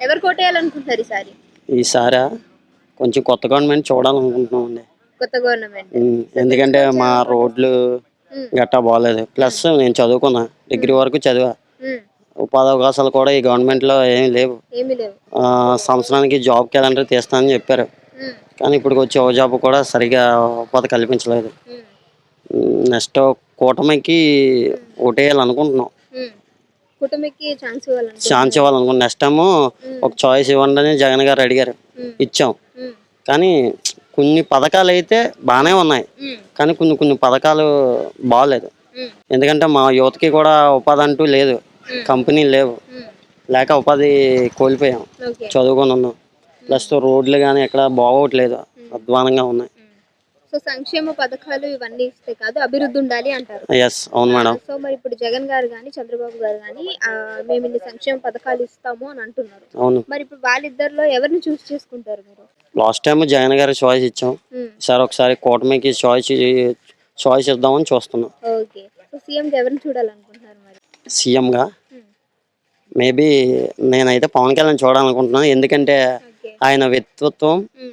ఎవరు కోటేయాలనుకుంటున్నారు ఈసారి ఈసారి కొంచెం కొత్త గవర్నమెంట్ చూడాలనుకుంటున్నాం అండి. కొత్త గవర్నమెంట్ ఎందుకంటే మా రోడ్లు. గట్టా బాగాలేదు. ప్లస్ నేను చదువుకున్నా. డిగ్రీ వరకు చదివా. ఉపాధి అవకాశాలు కూడా ఈ గవర్నమెంట్లో ఏమీ లేవు. ఏమీ లేవు. ఆ, సంవత్సరానికి జాబ్ క్యాలెండర్ తీస్తానని చెప్పారు. కానీ ఇప్పుడు వచ్చే ఓ జాబ్ కూడా సరిగా ఉపాధి కల్పించలేదు. నెక్స్ట్ కూటమికి ఓటేయాలనుకుంటున్నాం. ఛాన్స్ ఇవ్వాలనుకుంటున్నారు. ఛాన్స్ ఇవ్వాలనుకుంటున్నాం నెక్స్ట్ టైము ఒక చాయిస్ ఇవ్వండి అని జగన్ గారు అడిగారు. ఉమ్, ఇచ్చాం. ఉమ్, కానీ కొన్ని పథకాలు అయితే బాగానే ఉన్నాయి. ఉమ్, కానీ కొన్ని కొన్ని పథకాలు బాగాలేదు. ఎందుకంటే మా యువతకి కూడా ఉపాధి అంటూ లేదు. కంపెనీలు లేవు. లేక ఉపాధి కోల్పోయాం. చదువుకొని ఉన్నాం. ప్లస్ రోడ్లు కానీ ఎక్కడ బాగోట్లేదు. అధ్వానంగా ఉన్నాయి. సో సంక్షేమ పథకాలు ఇవన్నీ ఇస్తే కాదు అభివృద్ధి ఉండాలి అంటారు. ఎస్ అవును మేడం. సో మరి ఇప్పుడు జగన్ గారు కానీ చంద్రబాబు గారు కానీ మేము ఇన్ని సంక్షేమ పథకాలు ఇస్తాము అని అంటున్నారు. అవును. మరి ఇప్పుడు వాళ్ళిద్దరిలో ఎవరిని చూస్ చేసుకుంటారు మీరు? లాస్ట్ టైం జగన్ గారి చాయిస్ ఇచ్చాం. ఉమ్, ఈసారి ఒకసారి కూటమికి చాయిస్ చాయిస్ ఇద్దామని చూస్తున్నాం. ఓకే సో సీఎం ఎవరిని చూడాలనుకుంటున్నారు మరి? సీఎంగా మేబీ నేనైతే పవన్ కళ్యాణ్ చూడాలనుకుంటున్నాను. ఎందుకంటే ఆయన వ్యక్తిత్వం ఉమ్,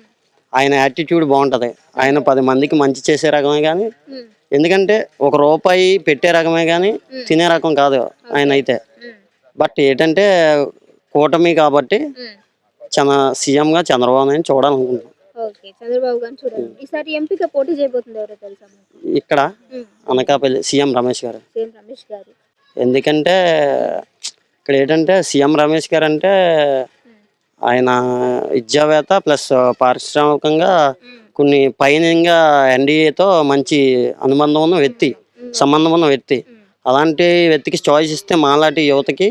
ఆయన యాటిట్యూడ్ బాగుంటుంది. ఆయన పది మందికి మంచి చేసే రకమే కానీ ఎందుకంటే ఒక రూపాయి పెట్టే రకమే కానీ తినే రకం కాదు ఆయన అయితే. బట్ ఏంటంటే కూటమి కాబట్టి. చంద్ర సీఎంగా చంద్రబాబు నాయుడు చూడాలనుకుంటున్నాను ఇక్కడ అనకాపల్లి సీఎం రమేష్ గారు. ఎందుకంటే ఇక్కడ ఏంటంటే సీఎం రమేష్ గారు అంటే ఆయన విద్యావేత్త ప్లస్ పారిశ్రామికంగా కొన్ని పైనంగా ఎన్డీఏతో మంచి అనుబంధం ఉన్న వ్యక్తి సంబంధం ఉన్న వ్యక్తి. అలాంటి వ్యక్తికి చాయిస్ ఇస్తే మాలాంటి యువతకి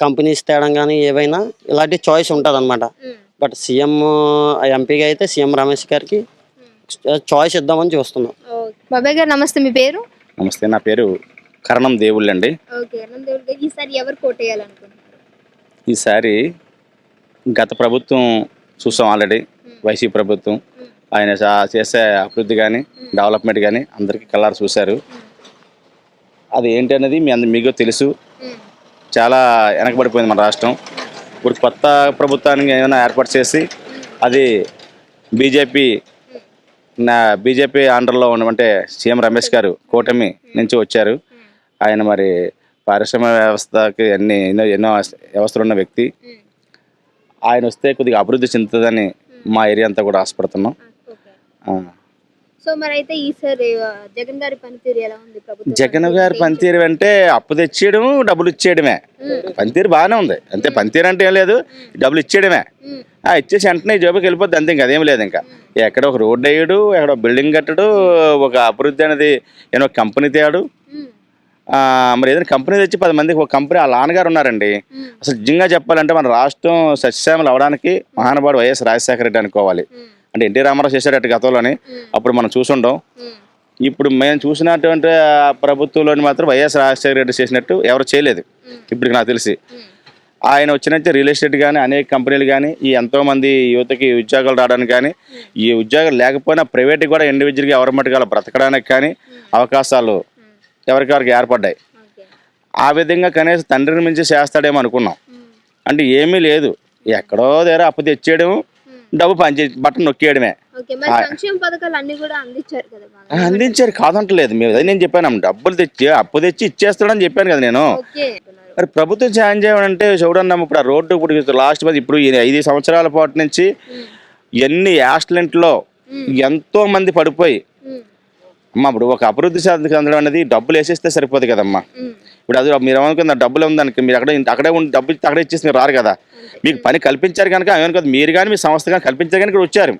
కంపెనీస్ తేడం కానీ ఏవైనా ఇలాంటి చాయిస్ ఉంటుంది అనమాట బట్ సీఎం ఎంపీగా అయితే సీఎం రమేష్ గారికి చాయిస్ ఇద్దామని చూస్తున్నాం. ఓకే బాబాయ్ గారు నమస్తే. మీ పేరు? నమస్తే. నా పేరు కరణం దేవుళ్ళు అండి ఈసారి గత ప్రభుత్వం చూసాం ఆల్రెడీ వైసీపీ ప్రభుత్వం. ఆయన చా- చేసే అభివృద్ధి కానీ డెవలప్మెంట్ కానీ అందరికీ కలర్ చూశారు. అది ఏంటి అనేది మీ అందరి మీకు తెలుసు. చాలా వెనకబడిపోయింది మన రాష్ట్రం. ఇప్పుడు కొత్త ప్రభుత్వానికి ఏమైనా ఏర్పాటు చేసి అది బీజేపీ నా బీజేపీ అండర్లో ఉన్నమంటే సీఎం రమేష్ గారు కూటమి నుంచి వచ్చారు. ఆయన మరి పారిశ్రామిక వ్యవస్థకి అన్ని ఎన్నో ఎన్నో వ్యవస్థలు ఉన్న వ్యక్తి. ఆయన వస్తే కొద్దిగా అభివృద్ధి చెందుతుందని మా ఏరియా అంతా కూడా ఆశపడుతున్నాం. సో మరి అయితే ఈసారి ఆ, జగన్ గారి పనితీరు ఎలా ఉంది ప్రభుత్వం జగన్ గారి పనితీరు అంటే అప్పు తెచ్చేయడం డబ్బులు ఇచ్చేయడమే. పనితీరు బాగానే ఉంది. అంతే పనితీరు అంటే ఏం లేదు డబ్బులు ఇచ్చేయడమే. ఆ ఇచ్చేసి వెంటనే జోబుకి వెళ్ళిపోద్ది అంతే ఇంకా అదేం లేదు ఇంకా. ఎక్కడ ఒక రోడ్డు వేయడు ఎక్కడ ఒక బిల్డింగ్ కట్టడు ఒక అభివృద్ధి అనేది ఏదో కంపెనీ తేడు మరి ఏదైనా కంపెనీ తెచ్చి పది మందికి ఒక కంపెనీ వాళ్ళ నాన్నగారు ఉన్నారండి. అసలు నిజంగా చెప్పాలంటే మన రాష్ట్రం సస్యశ్యామలు అవడానికి మహానుభావుడు వైఎస్ రాజశేఖర రెడ్డి అనుకోవాలి. అంటే ఎన్టీ రామారావు చేశాడట గతంలోని. అప్పుడు మనం చూసుండం ఇప్పుడు మేము చూసినటువంటి ప్రభుత్వంలోని మాత్రం వైఎస్ రాజశేఖర రెడ్డి చేసినట్టు ఎవరు చేయలేదు. ఇప్పటికి నాకు తెలిసి. ఆయన వచ్చినట్టు రియల్ ఎస్టేట్ కానీ అనేక కంపెనీలు కానీ ఈ ఎంతోమంది యువతకి ఉద్యోగాలు రావడానికి కానీ ఈ ఉద్యోగాలు లేకపోయినా ప్రైవేట్కి కూడా ఇండివిజువల్గా ఎవరి వాళ్ళు బ్రతకడానికి కానీ అవకాశాలు ఎవరికెవరికి ఏర్పడ్డాయి. ఓకే. ఆ విధంగా కనీసం తండ్రిని మించి చేస్తాడేమో అనుకున్నాం. అంటే ఏమీ లేదు. ఎక్కడో దగ్గర అప్పు తెచ్చేయడం డబ్బు పంచే బట్టన్ నొక్కేయడమే. అందించారు కాదంటలేదు. మేము అదే నేను చెప్పాను డబ్బులు తెచ్చి అప్పు తెచ్చి ఇచ్చేస్తాడని చెప్పాను కదా నేను. మరి ప్రభుత్వం సాయం చేయాలంటే చూడండి ఇప్పుడు ఆ రోడ్డు ఇప్పుడు లాస్ట్ మంత్ ఇప్పుడు ఈ ఐదు సంవత్సరాల పాటు నుంచి ఎన్ని యాక్సిడెంట్లో ఎంతో మంది పడిపోయి అమ్మా ఇప్పుడు ఒక అభివృద్ధి సాధన అనేది డబ్బులు వేసేస్తే సరిపోదు కదమ్మా. ఇప్పుడు అది మీరు ఏమనుకున్న డబ్బులు ఉందనుకో మీరు అక్కడ అక్కడే ఉండి డబ్బు ఇచ్చి అక్కడే ఇచ్చేసి మీరు రారు కదా. మీకు పని కల్పించారు కనుక ఏమనుకోదు మీరు కానీ మీ సంస్థ కానీ కల్పించారు కానీ ఇక్కడ వచ్చారు.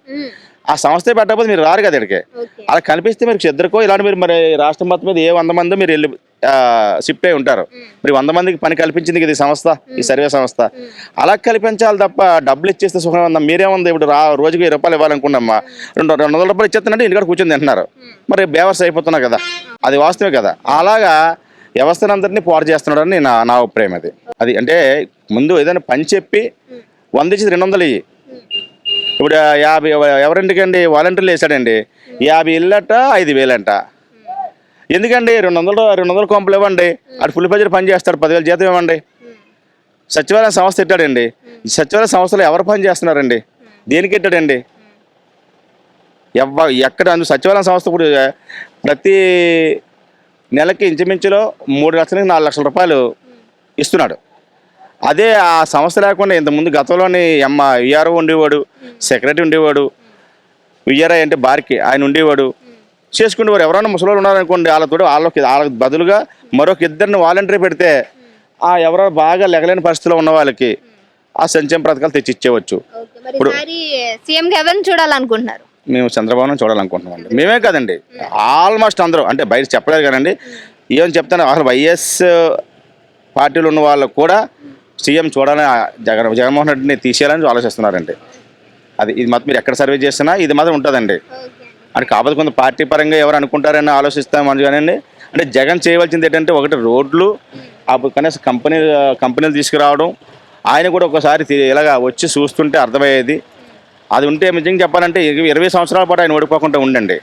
ఆ సంస్థ పెట్టకపోతే మీరు రారు కదా ఇక్కడికి. అలా కల్పిస్తే మీరు ఇద్దరికో ఇలాంటి మీరు మరి రాష్ట్రం మొత్తం మీద ఏ వంద మంది మీరు వెళ్ళి షిఫ్ట్ అయి ఉంటారు. మరి వంద మందికి పని కల్పించింది కదా ఈ సంస్థ ఈ సర్వే సంస్థ. అలా కల్పించాలి తప్ప డబ్బులు ఇచ్చేస్తే సుఖం ఉందా? మీరేముంది ఇప్పుడు రా రోజుకి వెయ్యి రూపాయలు ఇవ్వాలనుకున్నామ్మా రెండు రెండు వందల రూపాయలు ఇచ్చేస్తానంటే ఇంటికాడ కూర్చొని తింటున్నారు. మరి బేవర్స్ అయిపోతున్నారు కదా. అది వాస్తవే కదా. అలాగా వ్యవస్థనందరినీ పాడు చేస్తున్నాడని నా నా అభిప్రాయం అది. అది అంటే ముందు ఏదైనా పని చెప్పి వంద ఇచ్చి రెండు వందలు ఇయ్యి. ఇప్పుడు యాభై ఎవరింటికండి వాలంటీర్లు వేసాడండి యాభై ఇల్లట ఐదు వేలంట. ఎందుకండి? రెండు వందలు రెండు వందల కొంపలు ఇవ్వండి. అటు ఫుల్ పజర్ పని చేస్తాడు పదివేలు జీతం ఇవ్వండి. సచివాలయం సంస్థ పెట్టాడండి సచివాలయ సంస్థలో ఎవరు పని చేస్తున్నారండి? దేనికి పెట్టాడండి ఎవ్వ ఎక్కడ సచివాలయం సంస్థ ఇప్పుడు ప్రతి నెలకి ఇంచుమించులో మూడు లక్షలకి నాలుగు లక్షల రూపాయలు ఇస్తున్నాడు. అదే ఆ సంస్థ లేకుండా ఇంతకుముందు గతంలోని ఎమ్మ విఆర్ఓ ఉండేవాడు సెక్రటరీ ఉండేవాడు విఆర్ఐ అంటే బార్కి ఆయన ఉండేవాడు. చేసుకునేవారు ఎవరైనా ముసలోళ్ళు ఉన్నారనుకోండి వాళ్ళతో వాళ్ళకి వాళ్ళకి బదులుగా మరొక ఇద్దరిని వాలంటరీ పెడితే ఆ ఎవరో బాగా లెగలేని పరిస్థితిలో ఉన్న వాళ్ళకి ఆ సంక్షేమ పథకాలు తెచ్చి ఇచ్చేవచ్చు. ఓకే మరి ఈసారి సీఎం గా ఎవరిని చూడాలనుకుంటున్నారు? మేము చంద్రబాబును చూడాలనుకుంటున్నాం అండి. మేమే కాదండి. ఆల్మోస్ట్ అందరూ అంటే బయట చెప్పలేదు కానండి. ఏమని చెప్తాను అసలు వైఎస్ పార్టీలో ఉన్న వాళ్ళు కూడా సీఎం చూడాలని జగన్ జగన్మోహన్ రెడ్డిని తీసేయాలని ఆలోచిస్తున్నారండి. అది ఇది మాత్రం మీరు ఎక్కడ సర్వే చేసినా ఇది మాత్రం ఉంటుందండి. అంటే కాకపోతే కొంత పార్టీ పరంగా ఎవరు అనుకుంటారని ఆలోచిస్తాం అని కానండి అంటే జగన్ చేయవలసింది ఏంటంటే ఒకటి రోడ్లు అప్పుడు కనీసం కంపెనీ కంపెనీలు తీసుకురావడం. ఆయన కూడా ఒకసారి ఇలాగ వచ్చి చూస్తుంటే అర్థమయ్యేది. అది ఉంటే నిజంగా చెప్పాలంటే ఇరవై- ఇరవై సంవత్సరాల పాటు ఆయన ఓడిపోకుండా ఉండండి.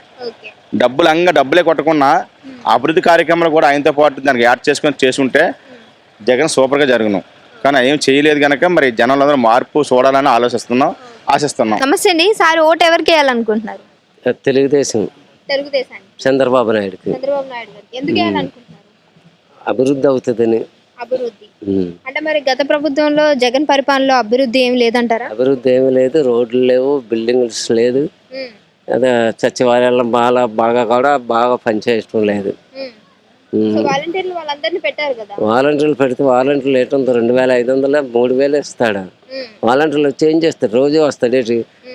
డబ్బులు అంగా డబ్బులే కొట్టకుండా అభివృద్ధి కార్యక్రమాలు కూడా ఆయనతో పాటు దానికి యాడ్ చేసుకొని చేసుంటే జగన్ సూపర్గా జరుగును. కానీ ఏం చేయలేదు కనుక మరి జనంలో మార్పు చూడాలని ఆలోచిస్తున్నాం ఆశిస్తున్నాం. నమస్తే అండి. సార్ ఓటు ఎవరికి వేయాలనుకుంటున్నారు? తెలుగుదేశం. తెలుగుదేశాన్ని చంద్రబాబు నాయుడుకి. చంద్రబాబు నాయుడు గారికి. ఎందుకు వేయాలనుకుంటున్నారు? అభివృద్ధి అవుతుందని. అభివృద్ధి. అంటే మరి గత ప్రభుత్వంలో జగన్ పరిపాలనలో అభివృద్ధి ఏం లేదంటారా? అభివృద్ధి ఏమీ లేదు. రోడ్లు లేవు బిల్డింగ్స్ లేదు. అదే సచివాలయాల్లో బాగా బాగా కూడా బాగా పనిచేయటం లేదు. వాలంటీర్లు వాళ్ళందరినీ పెట్టారు కదా? వాలంటీర్లు పెడితే వాలంటీర్లు ఎటుంది రెండు వేల ఐదు వందలు మూడు వేలు ఇస్తాడు? వాలంటీర్లు వచ్చి ఏం చేస్తాడు రోజు వస్తాడు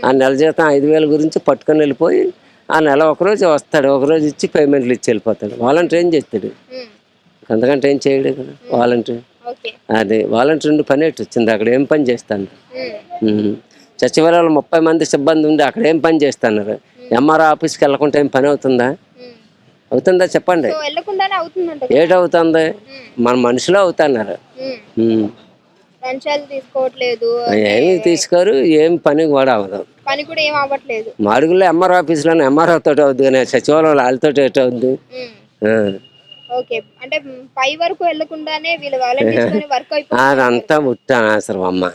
ఆ నెల జీతం ఐదు వేల గురించి పట్టుకొని వెళ్ళిపోయి ఆ నెల ఒకరోజు వస్తాడు. ఒకరోజు ఇచ్చి పేమెంట్లు ఇచ్చి వెళ్ళిపోతాడు. వాలంటీర్ ఏం చేస్తాడు. ఉమ్. అంతకంటే ఏం చేయడు కదా? వాలంటీర్ అదే వాలంటీర్ నుండి పని ఎట్టు వచ్చింది? అక్కడ ఏం పని చేస్తాను ఉమ్, ఉమ్. సచివాలయంలో ముప్పై మంది సిబ్బంది ఉండి అక్కడ ఏం పని చేస్తున్నారు? ఎంఆర్ఓ ఆఫీస్కి వెళ్ళకుండా ఏం పని అవుతుందా. అవుతుందా చెప్పండి? ఏటవుతుంది? మన మనుషులు అవుతున్నారు. లంచాలు తీసుకోవట్లేదు ఏమి తీసుకోరు ఏం పని కూడా అవ్వదు. పని కూడా ఏం అవ్వట్లేదు. మాడుగుల్లో ఎంఆర్ఓ ఆఫీస్లో ఎంఆర్ఓ తోటి అవుద్ది కానీ సచివాలయంలో వాళ్ళతో ఎటు అవుద్ది. ఆ. ఓకే. అంటే పై వరకు వెళ్ళకుండానే వీళ్ళు వాలంటీర్స్ వర్క్ అయిపోతుంది అదంతా ముట్ట అనవసరం అమ్మ.